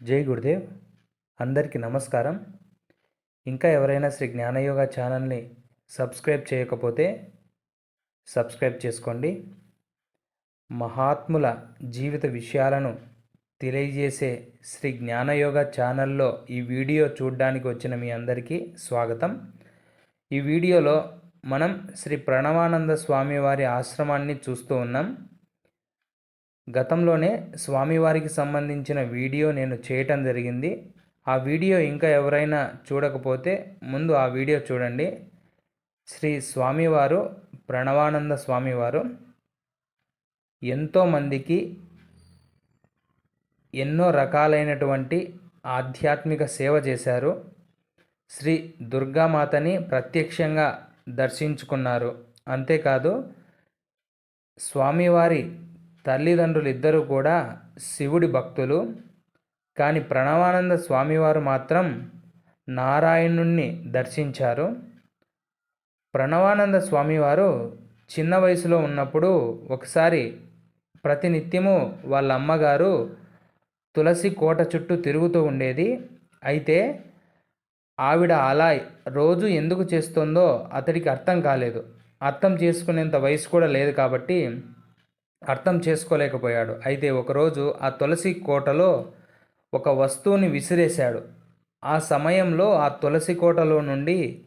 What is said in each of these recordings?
జై గురుదేవ్. అందరికీ నమస్కారం. ఇంకా ఎవరైనా శ్రీ జ్ఞానయోగ ఛానల్ని సబ్స్క్రైబ్ చేయకపోతే సబ్స్క్రైబ్ చేసుకోండి. మహాత్ముల జీవిత విషయాలను తెలియజేసే శ్రీ జ్ఞానయోగ ఛానల్లో ఈ వీడియో చూడడానికి వచ్చిన మీ అందరికీ స్వాగతం. ఈ వీడియోలో మనం శ్రీ ప్రణవానంద స్వామి వారి ఆశ్రమాన్ని చూస్తూ ఉన్నాం. గతంలోనే స్వామివారికి సంబంధించిన వీడియో నేను చేయటం జరిగింది. ఆ వీడియో ఇంకా ఎవరైనా చూడకపోతే ముందు ఆ వీడియో చూడండి. శ్రీ స్వామివారు ప్రణవానంద స్వామివారు ఎంతోమందికి ఎన్నో రకాలైనటువంటి ఆధ్యాత్మిక సేవ చేశారు. శ్రీ దుర్గామాతని ప్రత్యక్షంగా దర్శించుకున్నారు. అంతేకాదు స్వామివారి తల్లిదండ్రులు ఇద్దరు కూడా శివుడి భక్తులు. కానీ ప్రణవానంద స్వామివారు మాత్రం నారాయణుణ్ణి దర్శించారు. ప్రణవానంద స్వామివారు చిన్న వయసులో ఉన్నప్పుడు ఒకసారి ప్రతినిత్యము వాళ్ళ అమ్మగారు తులసి కోట చుట్టూ తిరుగుతూ ఉండేది. అయితే ఆవిడ అలా రోజు ఎందుకు చేస్తుందో అతడికి అర్థం కాలేదు. అర్థం చేసుకునేంత వయసు కూడా లేదు కాబట్టి అర్థం చేసుకోలేకపోయాడు. అయితే ఒకరోజు ఆ తులసి కోటలో ఒక వస్తువుని విసిరేశాడు. ఆ సమయంలో ఆ తులసి కోటలో నుండి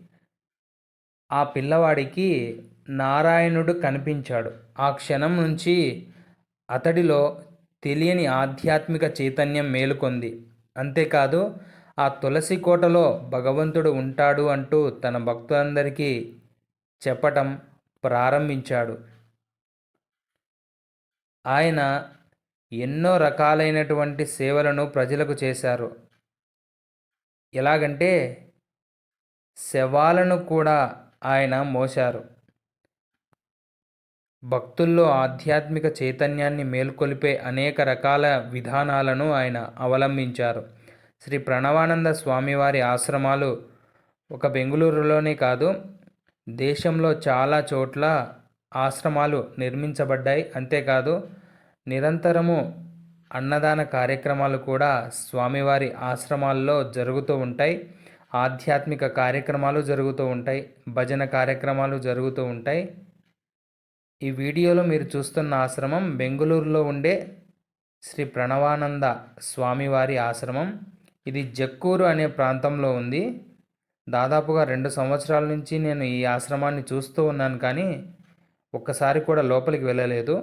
ఆ పిల్లవాడికి నారాయణుడు కనిపించాడు. ఆ క్షణం నుంచి అతడిలో తెలియని ఆధ్యాత్మిక చైతన్యం మేలుకొంది. అంతేకాదు ఆ తులసి కోటలో భగవంతుడు ఉంటాడు అంటూ తన భక్తులందరికీ చెప్పటం ప్రారంభించాడు. ఆయన ఎన్నో రకాలైనటువంటి సేవలను ప్రజలకు చేశారు. ఎలాగంటే శవాలను కూడా ఆయన మోశారు. భక్తుల్లో ఆధ్యాత్మిక చైతన్యాన్ని మేల్కొలిపే అనేక రకాల విధానాలను ఆయన అవలంబించారు. శ్రీ ప్రణవానంద స్వామివారి ఆశ్రమాలు ఒక బెంగళూరులోనే కాదు దేశంలో చాలా చోట్ల ఆశ్రమాలు నిర్మించబడ్డాయి. అంతేకాదు నిరంతరము అన్నదాన కార్యక్రమాలు కూడా స్వామివారి ఆశ్రమాల్లో జరుగుతూ ఉంటాయి. ఆధ్యాత్మిక కార్యక్రమాలు జరుగుతూ ఉంటాయి. భజన కార్యక్రమాలు జరుగుతూ ఉంటాయి. ఈ వీడియోలో మీరు చూస్తున్న ఆశ్రమం బెంగళూరులో ఉండే శ్రీ ప్రణవానంద స్వామివారి ఆశ్రమం. ఇది జక్కూరు అనే ప్రాంతంలో ఉంది. దాదాపుగా రెండు సంవత్సరాల నుంచి నేను ఈ ఆశ్రమాన్ని చూస్తూ ఉన్నాను కానీ ఒక్కసారి కూడా లోపలికి వెళ్ళలేదు.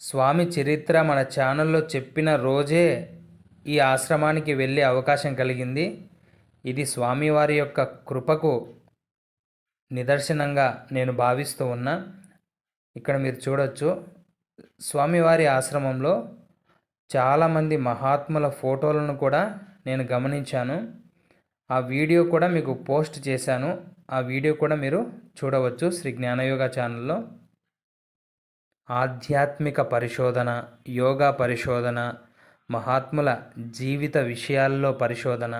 స్వామి చరిత్ర మన ఛానల్లో చెప్పిన రోజే ఈ ఆశ్రమానికి వెళ్ళే అవకాశం కలిగింది. ఇది స్వామివారి యొక్క కృపకు నిదర్శనంగా నేను భావిస్తూ ఉన్నా. ఇక్కడ మీరు చూడొచ్చు స్వామివారి ఆశ్రమంలో చాలామంది మహాత్ముల ఫోటోలను కూడా నేను గమనించాను. ఆ వీడియో కూడా మీకు పోస్ట్ చేశాను. ఆ వీడియో కూడా మీరు చూడవచ్చు శ్రీ జ్ఞానయోగ ఛానల్లో. ఆధ్యాత్మిక పరిశోధన యోగా పరిశోధన మహాత్ముల జీవిత విషయాల్లో పరిశోధన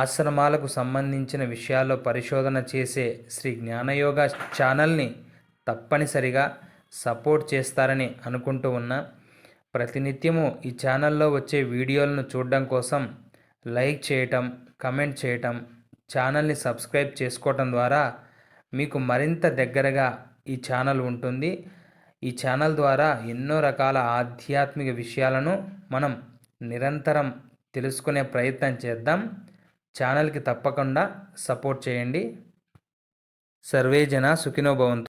ఆశ్రమాలకు సంబంధించిన విషయాల్లో పరిశోధన చేసే శ్రీ జ్ఞానయోగ ఛానల్ని తప్పనిసరిగా సపోర్ట్ చేస్తారని అనుకుంటూ ఉన్నా. ప్రతినిత్యము ఈ ఛానల్లో వచ్చే వీడియోలను చూడడం కోసం లైక్ చేయటం కమెంట్ చేయటం ఛానల్ని సబ్స్క్రైబ్ చేసుకోవటం ద్వారా మీకు మరింత దగ్గరగా ఈ ఛానల్ ఉంటుంది. ఈ ఛానల్ ద్వారా ఎన్నో రకాల ఆధ్యాత్మిక విషయాలను మనం నిరంతరం తెలుసుకునే ప్రయత్నం చేద్దాం. ఛానల్కి తప్పకుండా సపోర్ట్ చేయండి. సర్వే జన సుఖినో భవంతు.